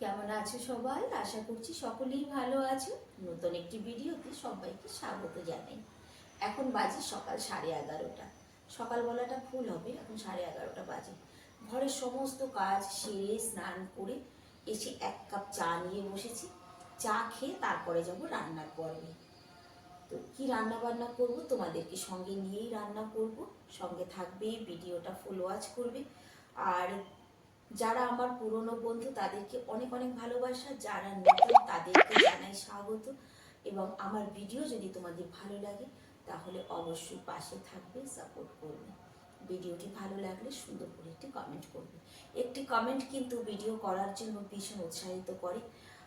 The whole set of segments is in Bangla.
কেমন আছো সবাই? আশা করছি সকলেই ভালো আছো। নতুন একটি ভিডিওতে সবাইকে স্বাগত জানাই। এখন বাজে সকাল সাড়ে এগারোটা। সকালবেলাটা ফুল হবে, এখন সাড়ে এগারোটা বাজে। ঘরের সমস্ত কাজ সেরে স্নান করে এসে এক কাপ চা নিয়ে বসেছি। চা খেয়ে তারপরে যাব রান্নার পর্বে। তো কি রান্না বান্না করব তোমাদেরকে সঙ্গে নিয়েই রান্না করব। সঙ্গে থাকবে ভিডিওটা ফুল ওয়াচ করবে। আর যারা আমার পুরনো বন্ধু, তাদেরকে অনেক অনেক ভালোবাসা। যারা নতুন, তাদেরকে জানাই স্বাগত। এবং আমার ভিডিও যদি তোমাদের ভালো লাগে, তাহলে অবশ্যই পাশে থাকবে সাপোর্ট করবে। ভিডিওটি ভালো লাগলে সুন্দর করে একটি কমেন্ট করবে। একটি কমেন্ট কিন্তু ভিডিও করার জন্য ভীষণ উৎসাহিত করে।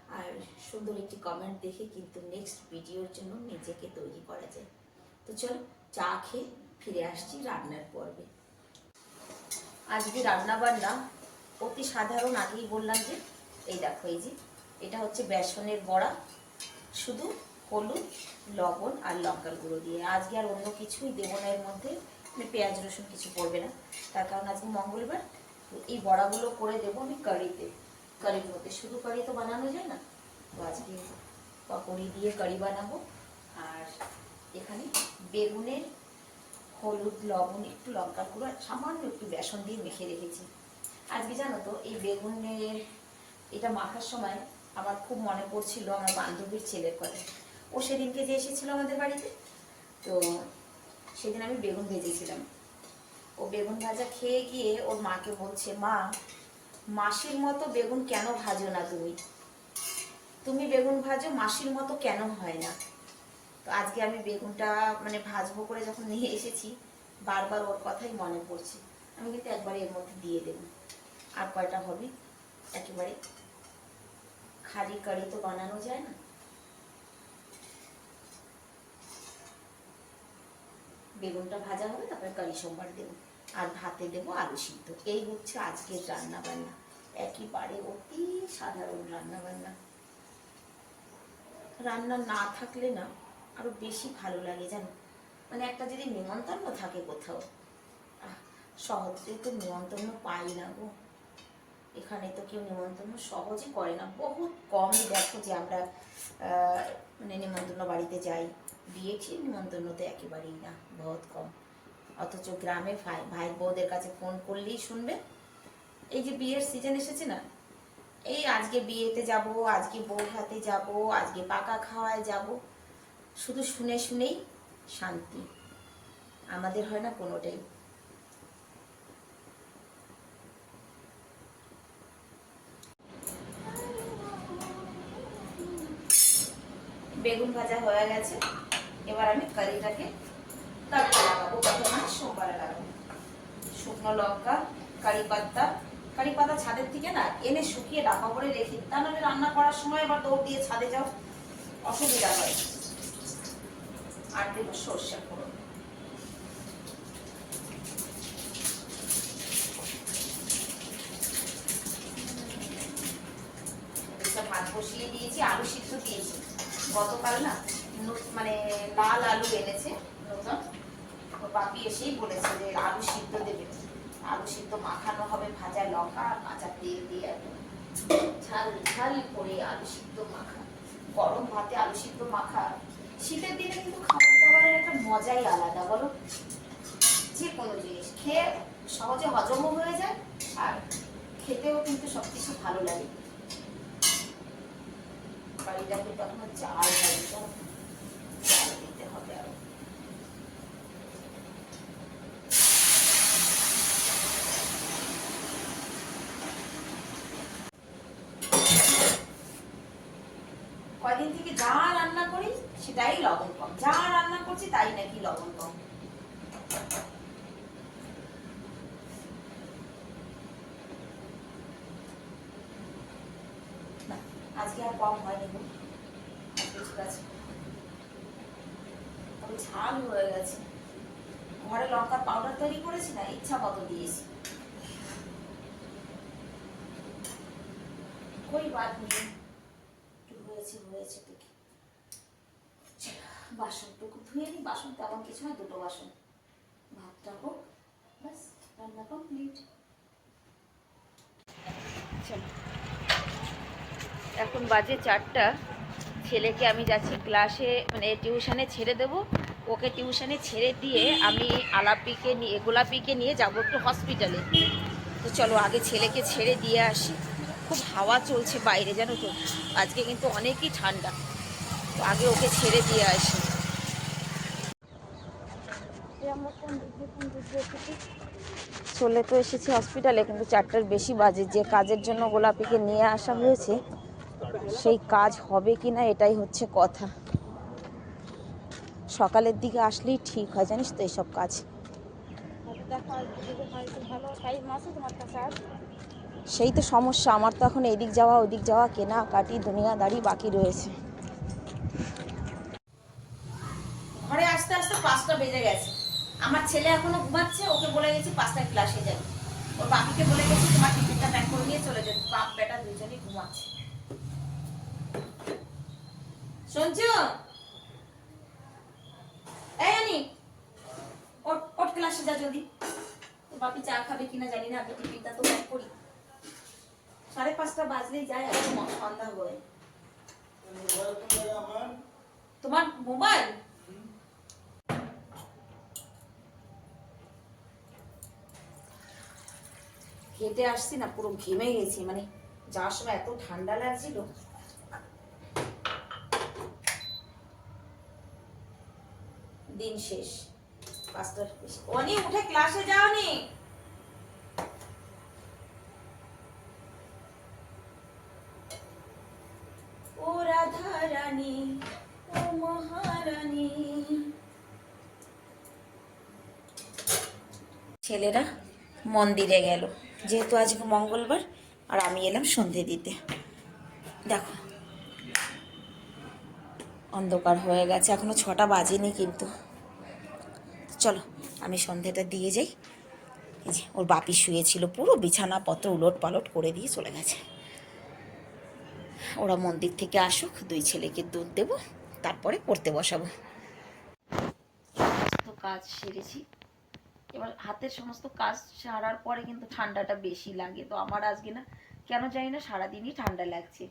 আর সুন্দর একটি কমেন্ট দেখে কিন্তু নেক্সট ভিডিওর জন্য নিজেকে তৈরি করা যায়। তো চলো, চা খেয়ে ফিরে আসছি রান্নার পর্বে। আজকে রান্না বান্না অতি সাধারণ আগেই বললাম যে, এই দেখো, এই যে, এটা হচ্ছে বেসনের বড়া। শুধু হলুদ, লবণ আর লঙ্কার গুঁড়ো দিয়ে। আজকে আর অন্য কিছুই দেবো না এর মধ্যে। মানে পেঁয়াজ, রসুন কিছু পড়বে না। তার কারণ আজকে মঙ্গলবার। এই বড়াগুলো করে দেবো আমি কারিতে। কারির মধ্যে শুধু কারি তো বানানো যায় না। তো আজকে পকোড়ি দিয়ে কারি বানাবো। আর এখানে বেগুনের, হলুদ, লবণ, একটু লঙ্কার গুঁড়ো আর সামান্য একটু বেসন দিয়ে মেখে রেখেছি। আজকে জানো তো, এই বেগুনের এটা মাখার সময় আমার খুব মনে পড়ছিল আমার বান্ধবীর ছেলের কথা। ও সেদিনকে যে এসেছিল আমাদের বাড়িতে, তো সেদিন আমি বেগুন ভেজেছিলাম। ও বেগুন ভাজা খেয়ে গিয়ে ওর মাকে বলছে, মা, মাসির মতো বেগুন কেন ভাজো না তুমি? তুমি বেগুন ভাজো, মাসির মতো কেন হয় না? তো আজকে আমি বেগুনটা মানে ভাজবো করে যখন নিয়ে এসেছি, বারবার ওর কথাই মনে পড়ছে। আমি কিন্তু একবারে এর মধ্যে দিয়ে দেবো। আর কয়টা হবে? একেবারে খালি কারি তো বানানো যায় না। বেগুনটা ভাজা হবে, তারপরে কারি সোমবার দেবো। আর ভাতে দেবো আলু সিদ্ধ। এই হচ্ছে আজকের রান্না বান্না একেবারে অতি সাধারণ রান্না বান্না রান্না না থাকলে না আরও বেশি ভালো লাগে জানো? মানে একটা যদি নিমন্ত্রণ থাকে কোথাও সহজে তো নিমন্ত্রণ পাই না গো। এখানে তো কেউ নিমন্ত্রণ সহজে করে না। বহুত কমই দেখো যে আমরা মানে নিমন্ত্রণ বাড়িতে যাই। বিয়ে ঠিক নিমন্ত্রণ তো একেবারেই না, বহুত কম। অথচ গ্রামে ভাই ভাই বউদের কাছে ফোন করলেই শুনবে। এই যে বিয়ের সিজন এসেছে না? এই আজকে বিয়েতে যাব, আজকে বউ হাতে যাব, আজকে পাকা খাওয়ায় যাব। শুধু শুনে শুনেই শান্তি। আমাদের হয় না কোনোটাই। বেগুন ভাজা হয়ে গেছে। এবার আমি কারিটাকে তারপর লাগাবো। প্রথমে সোমবারে লাগাবো। শুকনো লঙ্কা, কারি পাতা। কারি পাতা ছাদের থেকে না এনে শুকিয়ে ডাকা করে রেখে তা নাহলে রান্না করার সময় আবার দৌড় দিয়ে ছাদে যাও অসুবিধা হয়। আর দেবো সর্ষে ফোড়ন। বসিয়ে দিয়েছি, আলু সিদ্ধ দিয়েছি। গতকাল না মানে লাল আলু এনেছে নতুন। বাপি এসেই বলেছে যে আলু সিদ্ধ দেবে। আলু সিদ্ধ মাখানো হবে, ভাজা লঙ্কা আর কাঁচা তেল দিয়ে ঝাল ঝাল করে আলু সিদ্ধ মাখা। গরম ভাতে আলু সিদ্ধ মাখা। শীতের দিনে কিন্তু খাবার দাবারের একটা মজাই আলাদা, বলো? যে কোনো জিনিস। খেয়ে সহজে হজমও হয়ে যায় আর খেতেও কিন্তু সবকিছু ভালো লাগে। তখন চাল চাল দিতে হবে আরও। কয়দিন থেকে যা রান্না করি, সেটাই লবণ কম। যা রান্না করছি, তাই নাকি লবণ কম না, আজকে আর কম হয়নি গো। আজকে তবে ঝাল হয়ে গেছে। ঘরে লঙ্কার পাউডার তৈরি করেছি না, ইচ্ছা মতো দিয়েছি। কই বাদ নেই একটু হয়েছে হয়েছে দেখি। বাসনটুকু ধুয়ে নিই বাসন তেমন কিছু না, দুটো বাসন। ভাতটা হোক, ব্যাস, রান্না কমপ্লিট চলো। এখন বাজে চারটা। ছেলেকে আমি যাচ্ছি ক্লাসে মানে টিউশনে ছেড়ে দেব। ওকে টিউশনে ছেড়ে দিয়ে আমি আলাপিকে নিয়ে গোলাপিকে নিয়ে যাব একটু হসপিটালে তো চলো, আগে ছেলেকে ছেড়ে দিয়ে আসি। খুব হাওয়া চলছে বাইরে, জানো তো? আজকে কিন্তু অনেকই ঠান্ডা। তো আগে ওকে ছেড়ে দিয়ে আসি। চলে তো এসেছি হসপিটালে কিন্তু চারটার বেশি বাজে। যে কাজের জন্য গোলাপিকে নিয়ে আসা হয়েছে সেই কাজ হবে কি না এটাই হচ্ছে কথা। সকালের দিকে আসলেই ঠিক হয়, জানিস তো এইসব কাজ। সেই তো সমস্যা, আমার তো এখন এদিক যাওয়া, ওদিক যাওয়া, কেনা, কাটি, দুনিয়া, দাড়ি বাকি রয়েছে। ঘরে আসতে আসতে পাঁচটা বেজে গেছে। আমার ছেলে এখনও ঘুমাচ্ছে, ওকে বলে গেছি পাঁচটায় ক্লাসে যাবে। ওর বলে গেছি, তোমার করে নিয়ে চলে যাবে। বাপ, বেটা দুজনেই ঘুমাচ্ছে। শুনছো? এই আনি ওট ক্লাসে যা তোর বাপি চা খাবে কিনা জানি না, আগে টিফিনটা তো প্যাক করি। সাড়ে পাঁচটা বাজলেই যায় এখন সন্ধ্যা হয়ে। তোমার মোবাইল? হেঁটে আসছি না, পুরো ঘেমে গেছি মানে যাওয়ার সময় এত ঠান্ডা লাগছিল। দিন শেষ। পাঁচটার অনি উঠে ক্লাসে যাওনি ও রাধা রানী ও মহারানী। ছেলেরা মন্দিরে গেল। যেহেতু আজকে মঙ্গলবার, আর আমি এলাম সন্ধে দিতে। দেখো। অন্ধকার হয়ে গেছে, এখনও ছটা বাজেনি কিন্তু। চলো, আমি সন্ধেটা দিয়ে যাই। এই যে, ওর বাপি শুয়েছিল পুরো বিছানাপত্র উলট পালট করে দিয়ে চলে গেছে। ওরা মন্দির থেকে আসুক, দুই ছেলেকে দুধ দেব, তারপরে পড়তে বসাবো। কাজ সেরেছি। এবার হাতের সমস্ত কাজ সারার পরে কিন্তু ঠান্ডাটা বেশি লাগে। তো আমার আজকে না, কেন জানি না, সারাদিনই ঠান্ডা লাগছে।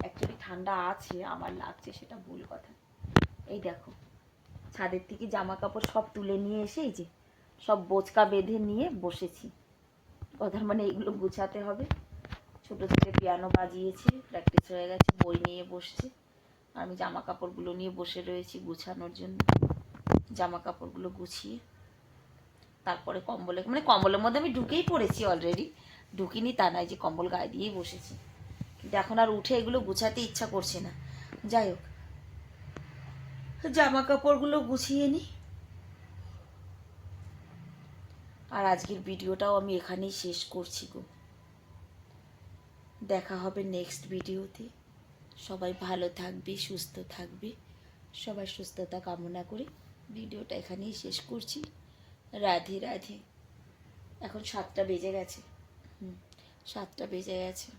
অ্যাকচুয়ালি ঠান্ডা আছে, আমার লাগছে, সেটা ভুল কথা। এই দেখো ছাদের থেকে জামা কাপড় সব তুলে নিয়ে এসে এই যে সব বোচকা বেঁধে নিয়ে বসেছি। কথার মানে এগুলো গুছাতে হবে। ছোটো থেকে পিয়ানো বাজিয়েছি প্র্যাকটিস হয়ে গেছে, বই নিয়ে বসছে। আমি জামা কাপড়গুলো নিয়ে বসে রয়েছি গুছানোর জন্য। জামা কাপড়গুলো গুছিয়ে। তারপরে কম্বলে মানে কম্বলের মধ্যে আমি ঢুকেই পড়েছি অলরেডি ঢুকিনি তা নয় যে কম্বল গায়ে দিয়েই বসেছি। কিন্তু এখন আর উঠে এগুলো গুছাতে ইচ্ছা করছে না। যাই হোক জামা কাপড়গুলো গুছিয়ে নিই আর আজকের ভিডিওটাও আমি এখানেই শেষ করছি গো। দেখা হবে নেক্সট ভিডিওতে। সবাই ভালো থাকবে, সুস্থ থাকবে। সবার সুস্থতা কামনা করে ভিডিওটা এখানেই শেষ করছি। রাধে রাধে। এখন সাতটা বেজে গেছে। হুম, সাতটা বেজে গেছে।